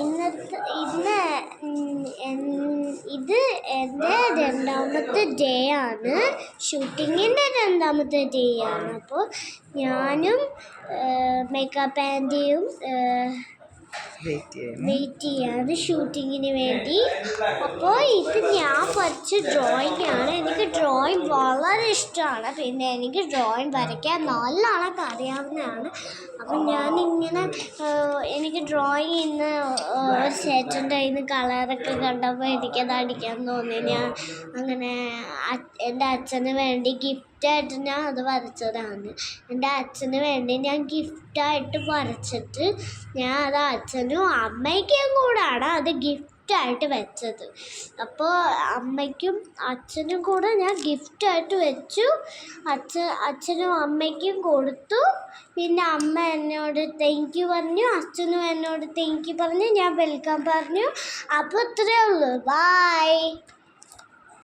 ഇന്നത്തെ ഇന്ന് ഇത് എന്റെ രണ്ടാമത്തെ ഡേ ആണ്. ഷൂട്ടിങ്ങിന്റെ രണ്ടാമത്തെ ഡേ ആണ്. അപ്പോൾ ഞാനും മേക്കപ്പ് ആന്റിയും വെയിറ്റ് ചെയ്യാണ് ഷൂട്ടിങ്ങിന് വേണ്ടി. അപ്പോൾ ഇത് ഞാൻ പഠിച്ച ഡ്രോയിങ് ആണ്. എനിക്ക് ഡ്രോയിങ് വളരെ ഇഷ്ടമാണ്. പിന്നെ എനിക്ക് ഡ്രോയിങ് വരയ്ക്കാൻ നല്ലോണം അറിയാവുന്നതാണ്. അപ്പം ഞാനിങ്ങനെ എനിക്ക് ഡ്രോയിങ് ഇന്ന് ഒരു ചേട്ടന്റെ നിന്ന് കളറൊക്കെ കണ്ടപ്പോൾ എനിക്കത് അടിക്കാൻ തോന്നി. ഞാൻ അങ്ങനെ എന്റെ അച്ഛന് വേണ്ടി ഗിഫ്റ്റായിട്ട് ഞാൻ അത് വരച്ചതാണ്. എന്റെ അച്ഛന് വേണ്ടി ഞാൻ ഗിഫ്റ്റായിട്ട് വരച്ചിട്ട് ഞാൻ അത് അച്ഛനും അമ്മയ്ക്കും കൂടാണ് അത് ഗിഫ്റ്റായിട്ട് വെച്ചത്. അപ്പോൾ അമ്മയ്ക്കും അച്ഛനും കൂടെ ഞാൻ ഗിഫ്റ്റായിട്ട് വെച്ചു. അച്ഛ അച്ഛനും അമ്മയ്ക്കും കൊടുത്തു. പിന്നെ അമ്മ എന്നോട് താങ്ക് യു പറഞ്ഞു. അച്ഛനും എന്നോട് താങ്ക് യു പറഞ്ഞു. ഞാൻ വെൽക്കം പറഞ്ഞു. അപ്പോൾ ഇത്രയേ ഉള്ളൂ. ബായ്